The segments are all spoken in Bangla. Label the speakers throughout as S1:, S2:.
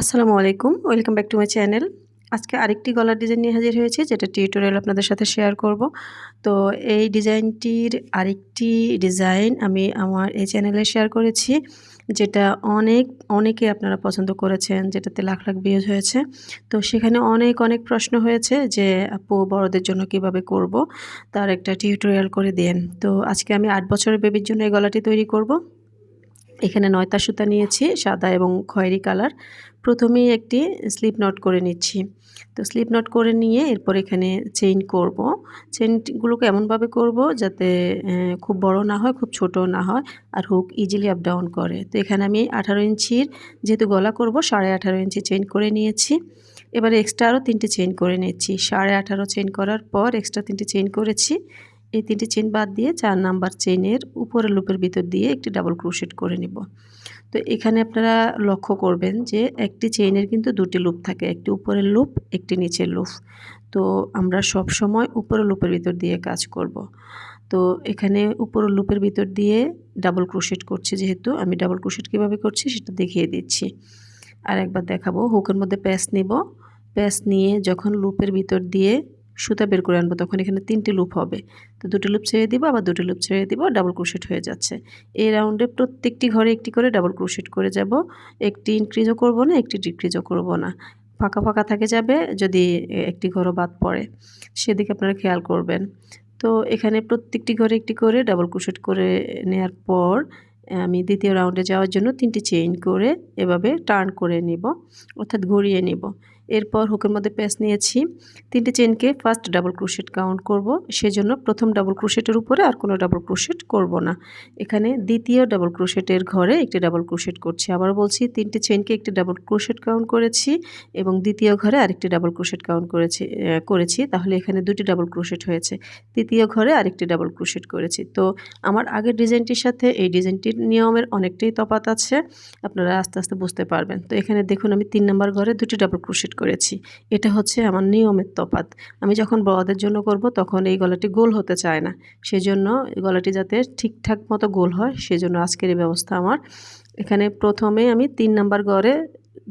S1: আসসালামু আলাইকুম, welcome back to my channel. আজকে আরেকটি গলার ডিজাইন নিয়ে হাজির হয়েছে, যেটা টিউটোরিয়াল আপনাদের সাথে শেয়ার করব। তো এই ডিজাইনটির আরেকটি ডিজাইন আমি আমার এই চ্যানেলে শেয়ার করেছি, যেটা অনেক, অনেকে আপনারা পছন্দ করেছেন, যেটাতে লাখ লাখ ভিউজ হয়েছে। তো সেখানে অনেক অনেক প্রশ্ন হয়েছে যে, আপু, বড়দের জন্য কীভাবে করব? তার একটা টিউটোরিয়াল করে দেন তো আজকে আমি আট বছরের বেবির জন্য এই গলাটি তৈরি করব। এখানে নয়তা সুতা নিয়েছি, সাদা এবং খয়েরি কালার। প্রথমেই একটি স্লিপ নট করে নিচ্ছি। তো স্লিপ নট করে নিয়ে এরপর এখানে চেইন করব। চেইনগুলোকে এমনভাবে করব যাতে খুব বড় না হয়, খুব ছোট না হয় আর হুক ইজিলি আপ ডাউন করে। তো এখানে আমি আঠারো ইঞ্চির যেহেতু গলা করব, সাড়ে আঠারো ইঞ্চি চেইন করে নিয়েছি। এবারে এক্সট্রা আরও তিনটে চেইন করে নিচ্ছি। সাড়ে আঠারো চেইন করার পর এক্সট্রা তিনটে চেইন করেছি। এই তিনটি চেন বাদ দিয়ে চার নাম্বার চেনের উপরের লুপের ভিতর দিয়ে একটি ডাবল ক্রোশেট করে নিব। তো এখানে আপনারা লক্ষ্য করবেন যে একটি চেইনের কিন্তু দুটি লুপ থাকে, একটি উপরের লুপ, একটি নিচের লুপ। তো আমরা সব সময় উপরের লুপের ভিতর দিয়ে কাজ করব। তো এখানে উপরের লুপের ভিতর দিয়ে ডাবল ক্রোশেট করছি যেহেতু, আমি ডাবল ক্রোশেট কীভাবে করছি সেটা দেখিয়ে দিচ্ছি। আর একবার দেখাবো হুকের মধ্যে প্যাচ নিব। প্যাচ নিয়ে যখন লুপের ভিতর দিয়ে সুতা বের করে আনব, তখন এখানে তিনটি লুপ হবে। তো দুটি লুপ ছেড়ে দিব, আবার দুটি লুপ ছেড়ে দিব ডাবল ক্রোশেট হয়ে যাচ্ছে। এই রাউন্ডে প্রত্যেকটি ঘরে একটি করে ডাবল ক্রোশেট করে যাব। একটি ইনক্রিজও করব না, একটি ডিক্রিজও করব না। ফাঁকা ফাঁকা থাকে যাবে যদি একটি ঘরও বাদ পড়ে। সেদিকে আপনারা খেয়াল করবেন। তো এখানে প্রত্যেকটি ঘরে একটি করে ডাবল ক্রোশেট করে নেওয়ার পর, আমি দ্বিতীয় রাউন্ডে যাওয়ার জন্য তিনটি চেইন করে এভাবে টার্ন করে নিব, অর্থাৎ ঘুরিয়ে নিব। এরপর হুকের মধ্যে প্যাচ নিয়েছি। তিনটে চেনকে ফার্স্ট ডাবল ক্রোশেট কাউন্ট করব। সেজন্য প্রথম ডাবল ক্রোশেটের উপরে আর কোনো ডাবল ক্রোশেট করব না। এখানে দ্বিতীয় ডাবল ক্রোশেটের ঘরে একটি ডাবল ক্রোশেট করছি। আবার বলছি, তিনটে চেনকে একটি ডাবল ক্রোশেট কাউন্ট করেছি এবং দ্বিতীয় ঘরে আরেকটি ডাবল ক্রোশেট কাউন্ট করেছি করেছি। তাহলে এখানে দুটি ডাবল ক্রোশেট হয়েছে। তৃতীয় ঘরে আরেকটি ডাবল ক্রোশেট করেছি। তো আমার আগের ডিজাইনটির সাথে এই ডিজাইনটির নিয়মের অনেকটাই তফাত আছে। আপনারা আস্তে আস্তে বুঝতে পারবেন। তো এখানে দেখুন, আমি তিন নম্বর ঘরে দুটি ডাবল ক্রোশেট করেছি। এটা হচ্ছে আমার নিয়মের তফাত আমি যখন বড়দের জন্য করব, তখন এই গলাটি গোল হতে চায় না। সেজন্য এই গলাটি যাতে ঠিকঠাক মতো গোল হয়, সেজন্য আজকের এই ব্যবস্থা আমার। এখানে প্রথমে আমি তিন নাম্বার ঘরে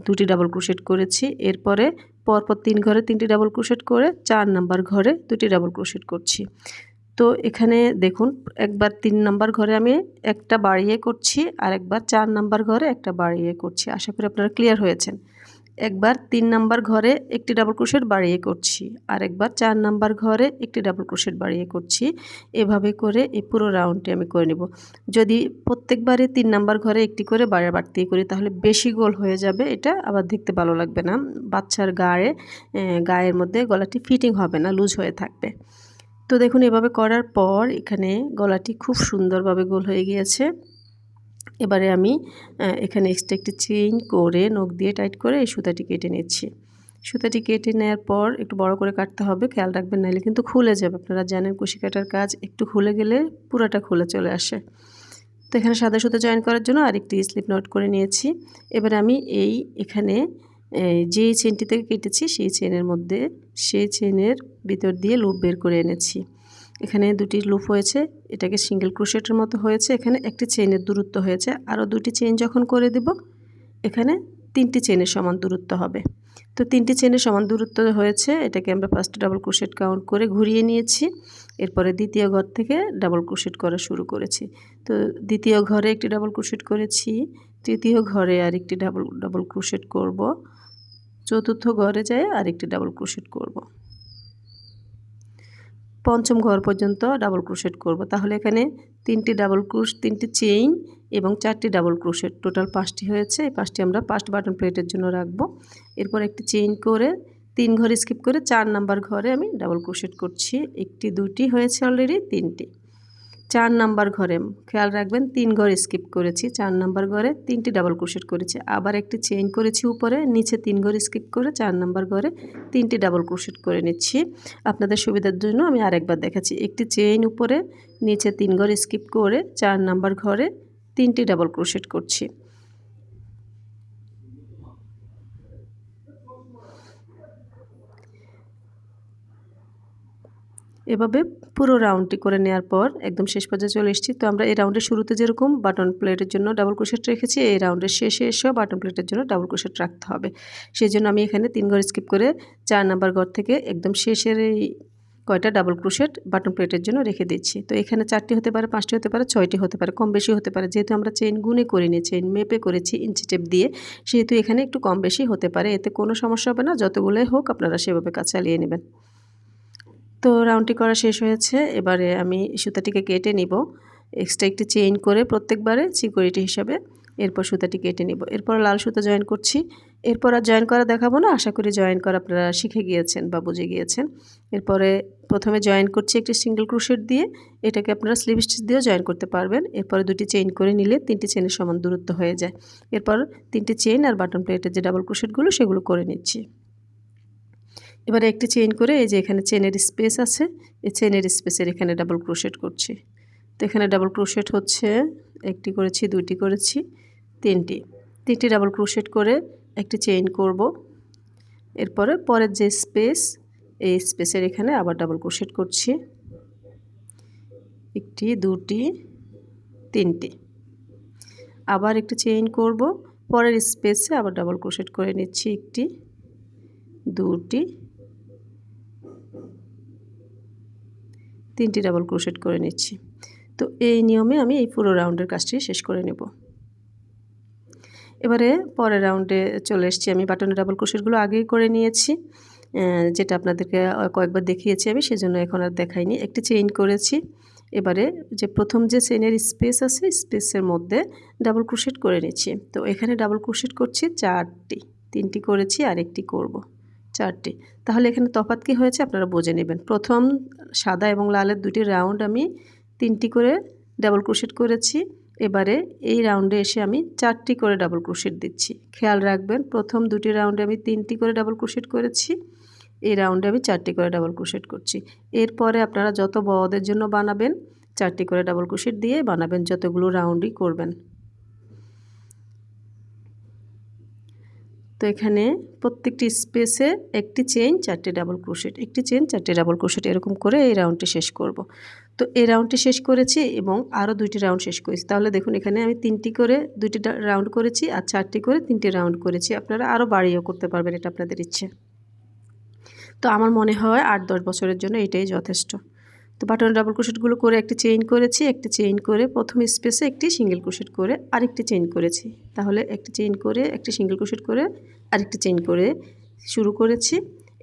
S1: দুটি ডাবল ক্রোশেট করেছি। এরপরে পরপর তিন ঘরে তিনটি ডাবল ক্রোশেট করে চার নাম্বার ঘরে দুটি ডাবল ক্রোশেট করছি। তো এখানে দেখুন, একবার তিন নাম্বার ঘরে আমি একটা বাড়িয়ে করছি আর একবার চার নাম্বার ঘরে একটা বাড়িয়ে করছি। আশা করি আপনারা ক্লিয়ার হয়েছেন। একবার তিন নাম্বার ঘরে একটি ডাবল ক্রোশেট বাড়িয়ে করছি, আর একবার চার নাম্বার ঘরে একটি ডাবল ক্রোশেট বাড়িয়ে করছি। এভাবে করে এই পুরো রাউন্ডটি আমি করে নেব। যদি প্রত্যেকবারে তিন নাম্বার ঘরে একটি করে বাড়ি বাড়তি করি, তাহলে বেশি গোল হয়ে যাবে, এটা আবার দেখতে ভালো লাগবে না। বাচ্চার গায়ে গায়ের মধ্যে গলাটি ফিটিং হবে না লুজ হয়ে থাকবে। তো দেখুন, এভাবে করার পর এখানে গলাটি খুব সুন্দরভাবে গোল হয়ে গিয়েছে। এবারে আমি এখানে এক্সট্রা একটি চেইন করে নখ দিয়ে টাইট করে এই সুতাটি কেটে নিচ্ছি। সুতাটি কেটে নেওয়ার পর একটু বড় করে কাটতে হবে, খেয়াল রাখবেন, নাহলে কিন্তু খুলে যাবে। আপনারা জানেন কুশি কাটার কাজ একটু খুলে গেলে পুরাটা খুলে চলে আসে। তো এখানে সাদা সুতো জয়েন করার জন্য আরেকটি স্লিপ নোট করে নিয়েছি। এবার আমি এই, এখানে যে চেনটি থেকে কেটেছি, সেই চেনের মধ্যে, সেই চেনের ভিতর দিয়ে লুপ বের করে এনেছি। এখানে দুটি লুপ হয়েছে, এটাকে সিঙ্গেল ক্রোশেটের মতো হয়েছে, এখানে একটি চেইনের দূরত্ব হয়েছে, আরও দুটি চেইন যখন করে দেব, এখানে তিনটি চেনের সমান দূরত্ব হবে। তো তিনটি চেনের সমান দূরত্ব হয়েছে, এটাকে আমরা ফার্স্ট ডাবল ক্রোশেট কাউন্ট করে ঘুরিয়ে নিয়েছি, এরপরে দ্বিতীয় ঘর থেকে ডাবল ক্রোশেট করা শুরু করেছি। তো দ্বিতীয় ঘরে একটি ডাবল ক্রোশেট করেছি, তৃতীয় ঘরে আরেকটি ডাবল ডাবল ক্রোশেট করব, চতুর্থ ঘরে যায় আরেকটি ডাবল ক্রোশেট করব। পঞ্চম ঘর পর্যন্ত ডাবল ক্রোশেট করব। তাহলে এখানে তিনটি ডাবল ক্রোশ তিনটি চেইন এবং চারটি ডাবল ক্রোশেট টোটাল পাঁচটি হয়েছে। এই পাঁচটি আমরা পাঁচ বাটন প্লেটের জন্য রাখব। এরপর একটি চেইন করে তিন ঘর স্কিপ করে চার নাম্বার ঘরে আমি ডাবল ক্রোশেট করছি। একটি, দুটি হয়েছে অলরেডি তিনটি। চার নাম্বার ঘরে, খেয়াল রাখবেন, তিন ঘর স্কিপ করেছি, চার নাম্বার ঘরে তিনটি ডাবল ক্রোশেট করেছি, আবার একটি চেইন করেছি উপরে, নিচে তিন ঘর স্কিপ করে চার নাম্বার ঘরে তিনটি ডাবল ক্রোশেট করে নিচ্ছি। আপনাদের সুবিধার জন্য আমি আরেকবার দেখাচ্ছি, একটি চেইন উপরে, নিচে তিন ঘর স্কিপ করে চার নাম্বার ঘরে তিনটি ডাবল ক্রোশেট করছি। এভাবে পুরো রাউন্ডটি করে নেওয়ার পর একদম শেষ পর্যায়ে চলে এসেছি। তো আমরা এই রাউন্ডের শুরুতে যেরকম বাটন প্লেটের জন্য ডাবল ক্রোশেট রেখেছি, এই রাউন্ডের শেষে এসেও বাটন প্লেটের জন্য ডাবল ক্রোশেট রাখতে হবে। সেই জন্য আমি এখানে তিন ঘর স্কিপ করে চার নাম্বার ঘর থেকে একদম শেষের এই কয়টা ডাবল ক্রোশেট বাটন প্লেটের জন্য রেখে দিচ্ছি। তো এখানে চারটি হতে পারে, পাঁচটি হতে পারে, ছয়টি হতে পারে, কম বেশি হতে পারে। যেহেতু আমরা চেইন গুনে করিনি চেইন মেপে করেছি ইঞ্চি টেপ দিয়ে, সেহেতু এখানে একটু কম বেশি হতে পারে। এতে কোনো সমস্যা হবে না, যতগুলোই হোক আপনারা সেভাবে কাজ চালিয়ে নেবেন। তো রাউন্ডটি করা শেষ হয়েছে। এবারে আমি সুতাটিকে কেটে নিব। এক্সট্রা একটি চেইন করে প্রত্যেকবারে সিকিউরিটি হিসাবে এরপর সুতাটি কেটে নিব। এরপর লাল সুতা জয়েন করছি। এরপর আর জয়েন করা দেখাবো না। আশা করি জয়েন করা আপনারা শিখে গিয়েছেন বা বুঝে গিয়েছেন। এরপরে প্রথমে জয়েন করছি একটি সিঙ্গেল ক্রুশেট দিয়ে। এটাকে আপনারা স্লিভ স্টিচ দিয়েও জয়েন করতে পারবেন। এরপরে দুটি চেইন করে নিলে তিনটি চেনের সমান দূরত্ব হয়ে যায়। এরপর তিনটি চেইন আর বাটন প্লেটের যে ডাবল ক্রুশেটগুলো সেগুলো করে নিচ্ছি। এবারে একটি চেইন করে এই যে এখানে চেনের স্পেস আছে, এই চেনের স্পেসের এখানে ডাবল ক্রোশেট করছি। তো এখানে ডাবল ক্রোশেট হচ্ছে, একটি করেছি, দুইটি করেছি, তিনটি। তিনটি ডাবল ক্রোশেট করে একটি চেইন করব। এরপরে পরের যে স্পেস এই স্পেসের এখানে আবার ডাবল ক্রোশেট করছি। একটি, দুটি, তিনটি। আবার একটি চেইন করব। পরের স্পেসে আবার ডাবল ক্রোশেট করে নিচ্ছি একটি, দুটি তিনটি ডাবল ক্রোশেট করে নিচ্ছি। তো এই নিয়মে আমি এই পুরো রাউন্ডের কাজটি শেষ করে নেব। এবারে পরের রাউন্ডে চলে এসেছি আমি বাটনের ডাবল ক্রোশেটগুলো আগেই করে নিয়েছি। যেটা আপনাদেরকে কয়েকবার দেখিয়েছি আমি, সেজন্য এখন আর দেখাইনি। একটি চেইন করেছি। এবারে যে প্রথম যে চেনের স্পেস আছে স্পেসের মধ্যে ডাবল ক্রোশেট করে নিচ্ছি। তো এখানে ডাবল ক্রোশেট করছি চারটি। তিনটি করেছি আর একটি করব। চারটি। তাহলে এখানে তফাত কী হয়েছে আপনারা বুঝে নেবেন। প্রথম সাদা এবং লালের দুটি রাউন্ড আমি তিনটি করে ডাবল ক্রোশেট করেছি। এবারে এই রাউন্ডে এসে আমি চারটি করে ডাবল ক্রোশেট দিচ্ছি। খেয়াল রাখবেন, প্রথম দুটি রাউন্ডে আমি তিনটি করে ডাবল ক্রোশেট করেছি। এই রাউন্ডে আমি চারটি করে ডাবল ক্রোশেট করছি। এরপরে আপনারা যত বদের জন্য বানাবেন, চারটি করে ডাবল ক্রোশেট দিয়ে বানাবেন, যতগুলো রাউন্ডই করবেন। তো এখানে প্রত্যেকটি স্পেসে একটি চেইন, চারটে ডাবল ক্রোশেট। একটি চেইন, চারটে ডাবল ক্রোশেট এরকম করে এই রাউন্ডটি শেষ করব। তো এই রাউন্ডটি শেষ করেছি এবং আরও দুইটি রাউন্ড শেষ করেছি। তাহলে দেখুন, এখানে আমি তিনটি করে, দুইটি রাউন্ড করেছি আর চারটি করে তিনটি রাউন্ড করেছি। আপনারা আরও বাড়িয়েও করতে পারবেন, এটা আপনাদের ইচ্ছে। তো আমার মনে হয় আট, দশ বছরের জন্য এটাই যথেষ্ট। তো বাটন ডাবল ক্রোশেটগুলো করে একটি চেইন করেছি, একটি চেইন করে প্রথম স্পেসে একটি সিঙ্গেল ক্রোশেট করে আরেকটি চেইন করেছি। তাহলে একটি চেইন করে, একটি সিঙ্গেল ক্রোশেট করে, আরেকটি চেইন করে শুরু করেছি।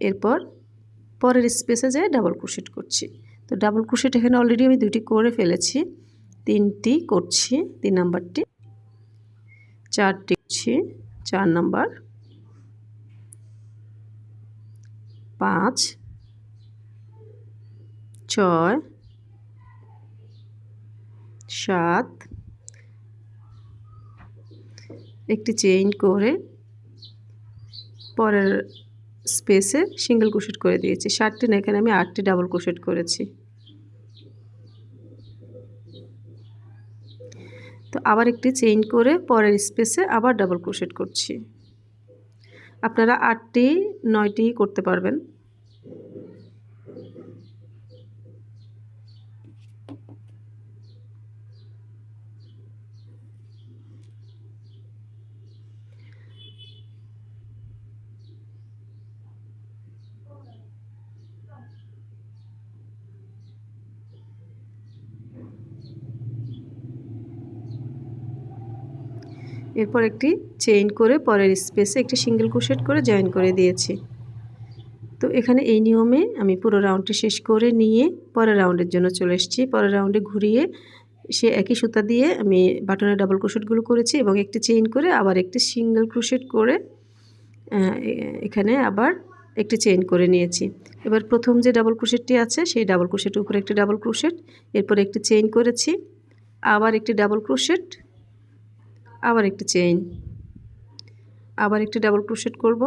S1: এরপর পরের স্পেসে যেয়ে ডাবল ক্রোশেট করছি। তো ডাবল ক্রোশেট এখানে অলরেডি আমি দুটি করে ফেলেছি। তিনটি করছি, তিন নাম্বারটি, চারটি করছি, চার নাম্বার, পাঁচ, ছয়, সাত একটি চেইন করে পরের স্পেসে সিঙ্গেল ক্রোশেট করে দিয়েছি। ষাটটি না, এখানে আমি আটটি ডাবল ক্রোশেট করেছি। তো আবার একটি চেইন করে পরের স্পেসে আবার ডাবল ক্রোশেট করছি। আপনারা আটটি, নয়টি করতে পারবেন। এরপর একটি চেইন করে পরের স্পেসে একটি সিঙ্গেল ক্রোশেট করে জয়েন করে দিয়েছি। তো এখানে এই নিয়মে আমি পুরো রাউন্ডটি শেষ করে নিয়ে পরের রাউন্ডের জন্য চলে এসেছি। পরের রাউন্ডে ঘুরিয়ে সে একই সুতা দিয়ে আমি বাটনের ডাবল ক্রোশেটগুলো করেছি এবং একটি চেইন করে আবার একটি সিঙ্গেল ক্রোশেট করে এখানে আবার একটি চেইন করে নিয়েছি। এবার প্রথম যে ডাবল ক্রোশেটটি আছে সেই ডাবল ক্রোশেটের উপরে একটি ডাবল ক্রোশেট এরপর একটি চেইন করেছি, আবার একটি ডাবল ক্রোশেট আবার একটি চেইন আবার একটি ডাবল ক্রোশেট করব,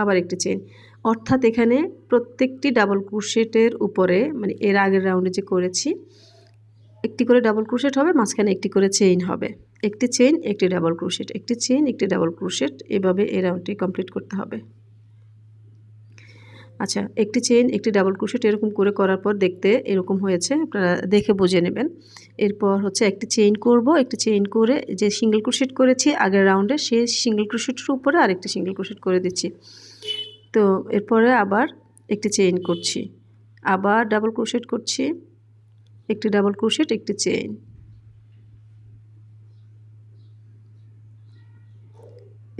S1: আবার একটি চেইন অর্থাৎ এখানে প্রত্যেকটি ডাবল ক্রোশেটের উপরে মানে এর আগের রাউন্ডে যে করেছি, একটি করে ডাবল ক্রোশেট হবে, মাঝখানে একটি করে চেইন হবে। একটি চেইন একটি ডাবল ক্রোশেট একটি চেইন একটি ডাবল ক্রোশেট এভাবে এই রাউন্ডটি কমপ্লিট করতে হবে। আচ্ছা একটি চেইন একটি ডাবল ক্রোশেট এরকম করে করার পর দেখতে এরকম হয়েছে, আপনারা দেখে বুঝে নেবেন। এরপর হচ্ছে একটি চেইন করব, একটি চেইন করে যে সিঙ্গেল ক্রোশেট করেছি, আগের রাউন্ডে সেই সিঙ্গেল ক্রোশেটের উপরে আরেকটি সিঙ্গেল ক্রোশেট করে দিচ্ছি। তো এরপরে আবার একটি চেইন করছি, আবার ডাবল ক্রোশেট করছি, একটি ডাবল ক্রোশেট একটি চেইন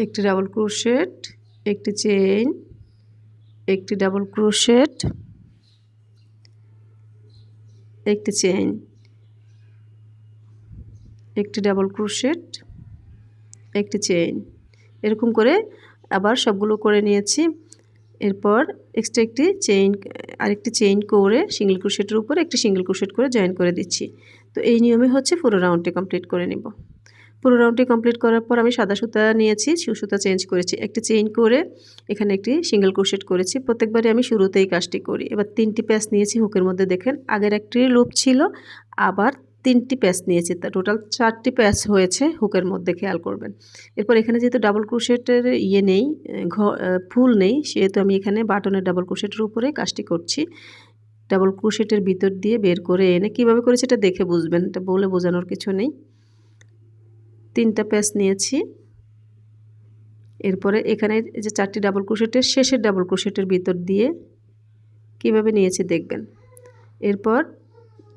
S1: একটি ডাবল ক্রোশেট একটি চেইন একটি ডাবল ক্রোশেট একটি চেইন একটি ডাবল ক্রোশেট একটি চেইন এরকম করে আবার সবগুলো করে নিয়েছি। এরপর এক্সট্রা একটি চেইন আরেকটি চেইন করে সিঙ্গেল ক্রোশেটের উপর একটি সিঙ্গেল ক্রোশেট করে জয়েন করে দিচ্ছি। তো এই নিয়মে হচ্ছে পুরো রাউন্ডটি কমপ্লিট করে নিব। পুরো রাউন্ডটি কমপ্লিট করার পর আমি সাদা সুতা নিয়েছি শিউ সুতা চেঞ্জ করেছি। একটি চেইন করে এখানে একটি সিঙ্গেল ক্রোশেট করেছি। প্রত্যেকবারই আমি শুরুতেই কাজটি করি। এবার তিনটি প্যাচ নিয়েছি হুকের মধ্যে দেখেন, আগের একটি লুপ ছিল, আবার তিনটি প্যাচ নিয়েছি। তা টোটাল চারটি প্যাচ হয়েছে হুকের মধ্যে, খেয়াল করবেন। এরপর এখানে যেহেতু ডাবল ক্রোশেটের ইয়ে নেই ফুল নেই, সেহেতু আমি এখানে বাটনের ডাবল ক্রোশেটের উপরে কাজটি করছি। ডাবল ক্রোশেটের ভিতর দিয়ে বের করে এনে কীভাবে করেছি এটা দেখে বুঝবেন, এটা বলে বোঝানোর কিছু নেই। তিনটা প্যাচ নিয়েছি। এরপরে এখানে যে চারটি ডাবল ক্রোশেটের শেষের ডাবল ক্রোশেটের ভিতর দিয়ে কীভাবে নিয়েছি দেখবেন। এরপর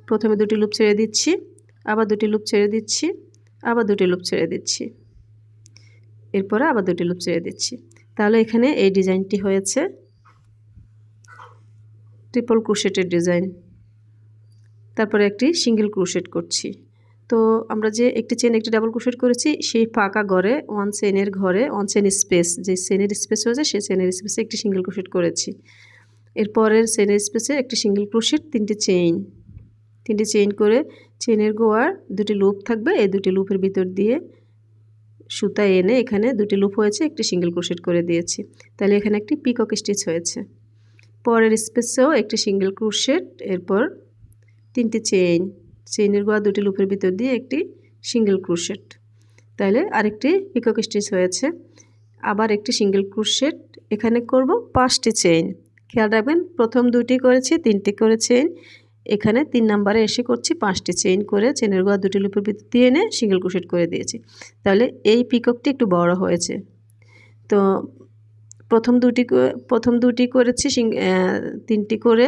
S1: প্রথমে দুটি লুপ ছেড়ে দিচ্ছি, আবার দুটি লুপ ছেড়ে দিচ্ছি, আবার দুটি লুপ ছেড়ে দিচ্ছি। এরপরে আবার দুটি লুপ ছেড়ে দিচ্ছি। তাহলে এখানে এই ডিজাইনটি হয়েছে ট্রিপল ক্রোশেটের ডিজাইন। তারপরে একটি সিঙ্গেল ক্রোশেট করছি। তো আমরা যে একটি চেন একটি ডাবল ক্রোশেট করেছি, সেই ফাঁকা ঘরে ওয়ান চেনের ঘরে ওয়ান চেন স্পেস যে চেনের স্পেস হয়েছে, সেই চেনের স্পেসে একটি সিঙ্গেল ক্রোশেট করেছি। এরপরের চেনের স্পেসে একটি সিঙ্গেল ক্রোশেট তিনটি চেইন তিনটি চেইন করে চেনের গোয়ার দুটি লুপ থাকবে, এই দুটি লুপের ভিতর দিয়ে সুতা এনে এখানে দুটি লুপ হয়েছে, একটি সিঙ্গেল ক্রোশেট করে দিয়েছি। তাহলে এখানে একটি পিকক স্টিচ হয়েছে। পরের স্পেসেও একটি সিঙ্গেল ক্রোশেট এরপর তিনটি চেইন চেইনের গোয়া দুটি লুপের ভিতর দিয়ে একটি সিঙ্গেল ক্রোশেট। তাহলে আরেকটি পিকক স্টিচ হয়েছে। আবার একটি সিঙ্গেল ক্রোশেট এখানে করব পাঁচটি চেইন। খেয়াল রাখবেন, প্রথম দুটি করেছি, তিনটি করে চেইন এখানে তিন নাম্বারে এসে করছি পাঁচটি চেইন করে চেনের গোয়া দুটি লুপের ভিতর দিয়ে এনে সিঙ্গেল ক্রুশেট করে দিয়েছি। তাহলে এই পিককটি একটু বড় হয়েছে। তো প্রথম দুটি প্রথম দুটি করেছি তিনটি করে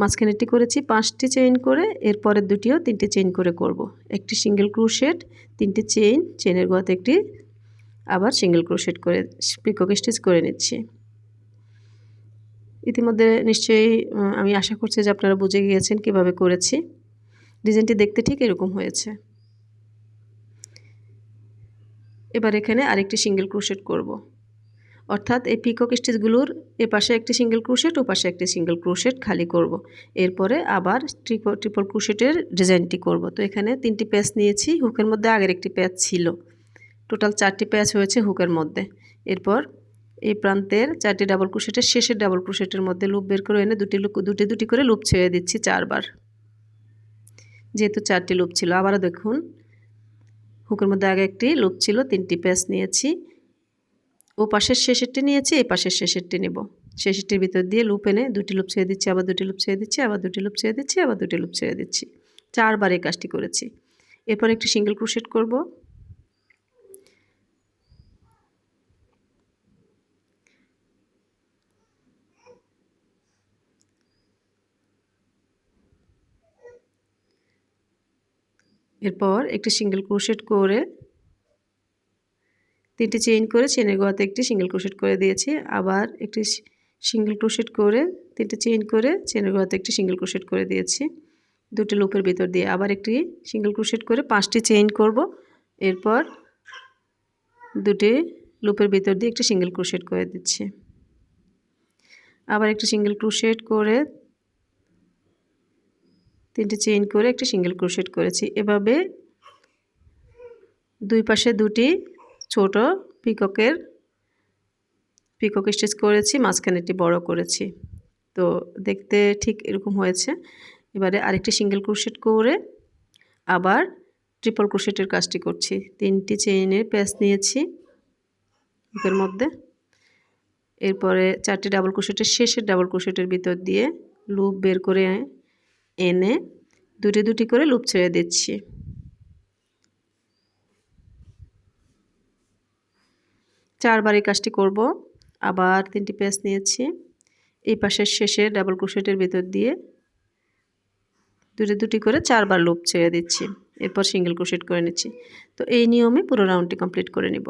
S1: মাঝখানেরটি করেছি, পাঁচটি চেইন করে, এরপরের দুটিও তিনটি চেইন করে করব। একটি সিঙ্গেল ক্রোশেট তিনটি চেইন চেনের গোয়াতে একটি আবার সিঙ্গেল ক্রোশেট করে পিকক স্টিচ করে নিচ্ছি ইতিমধ্যে নিশ্চয়ই আমি আশা করছি যে আপনারা বুঝে গিয়েছেন কীভাবে করেছি ডিজাইনটি দেখতে ঠিক এরকম হয়েছে এবার এখানে আরেকটি সিঙ্গেল ক্রোশেট করব। অর্থাৎ এই পিকক স্টিচগুলোর এপাশে একটি সিঙ্গেল ক্রোশেট ও পাশে একটি সিঙ্গেল ক্রোশেট খালি করব। এরপরে আবার ট্রিপল ট্রিপল ক্রোশেটের ডিজাইনটি করব। তো এখানে তিনটি প্যাচ নিয়েছি হুকের মধ্যে আগের একটি প্যাচ ছিল টোটাল চারটি প্যাচ হয়েছে হুকের মধ্যে এরপর এই প্রান্তের চারটি ডাবল ক্রোশেটের শেষের ডাবল ক্রোশেটের মধ্যে লুপ বের করে এনে দুটি লুপ দুটি দুটি করে লুপ ছেড়ে দিচ্ছি চারবার যেহেতু চারটি লুপ ছিল, আবারও দেখুন হুকের মধ্যে আগে একটি লুপ ছিল, তিনটি প্যাচ নিয়েছি ও পাশের শেষেরটি নিয়েছি, এই পাশের শেষেরটি নেব। শেষেরটির ভিতর দিয়ে লুপ এনে দুটি লুপ ছেড়ে দিচ্ছি, আবার দুটি লুপ ছেড়ে দিচ্ছি, আবার দুটি লুপ ছেড়ে দিচ্ছি, আবার দুটি লুপ ছেড়ে দিচ্ছি। চারবার এই কাজটি করেছি। এরপর একটি সিঙ্গেল ক্রোশেট করব। এরপর একটি সিঙ্গেল ক্রোশেট করে তিনটি চেইন করে চেনের গোয়াতে একটি সিঙ্গেল ক্রোশেট করে দিয়েছি। আবার একটি সিঙ্গেল ক্রোশেট করে তিনটি চেইন করে চেনের গোয়াতে একটি সিঙ্গেল ক্রোশেট করে দিয়েছি। দুটি লুপের ভিতর দিয়ে আবার একটি সিঙ্গেল ক্রোশেট করে পাঁচটি চেইন করব। এরপর দুটি লুপের ভিতর দিয়ে একটি সিঙ্গেল ক্রোশেট করে দিচ্ছি। আবার একটি সিঙ্গেল ক্রোশেট করে তিনটি চেইন করে একটি সিঙ্গেল ক্রোশেট করেছি। এভাবে দুই পাশে দুটি ছোট পিককের, পিকক স্টিচ করেছি মাঝখানেটি বড় করেছি। তো দেখতে ঠিক এরকম হয়েছে। এবারে আরেকটি সিঙ্গেল ক্রোশেট করে আবার ট্রিপল ক্রোশেটের কাজটি করছি। তিনটি চেইনের প্যাচ নিয়েছি বুকের মধ্যে। এরপরে চারটি ডাবল ক্রোশেটের শেষের ডাবল ক্রোশেটের ভিতর দিয়ে লুপ বের করে এনে দুটি দুটি করে লুপ ছেড়ে দিচ্ছি। চারবার এই কাজটি করব। আবার তিনটি পেঁয়াজ নিয়েছি। এই পাশের শেষে ডাবল ক্রোশেটের ভিতর দিয়ে দুটি দুটি করে চারবার লুপ ছেড়ে দিচ্ছি। এরপর সিঙ্গেল ক্রোশেট করে নিচ্ছি। তো এই নিয়মে পুরো রাউন্ডটি কমপ্লিট করে নিব।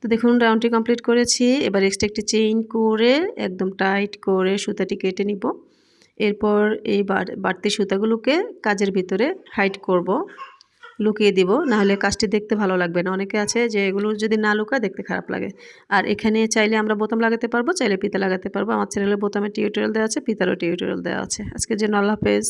S1: তো দেখুন, রাউন্ডটি কমপ্লিট করেছি। এবার এক্সট্রা একটি চেইন করে একদম টাইট করে সুতাটি কেটে নিব। এরপর এই বাড়তি সুতাগুলোকে কাজের ভিতরে হাইট করব। লুকিয়ে দিব, নাহলে কাজটি দেখতে ভালো লাগবে না। অনেকে আছে যে এগুলো যদি না লুকায় দেখতে খারাপ লাগে। আর এখানে চাইলে আমরা বোতাম লাগাতে পারব, চাইলে পিতা লাগাতে পারব। আমার চ্যানেলে বোতামের টিউটোরিয়াল দেওয়া আছে, পিতারও টিউটোরিয়াল দেওয়া আছে। আজকে যে আল্লাহ হাফেজ।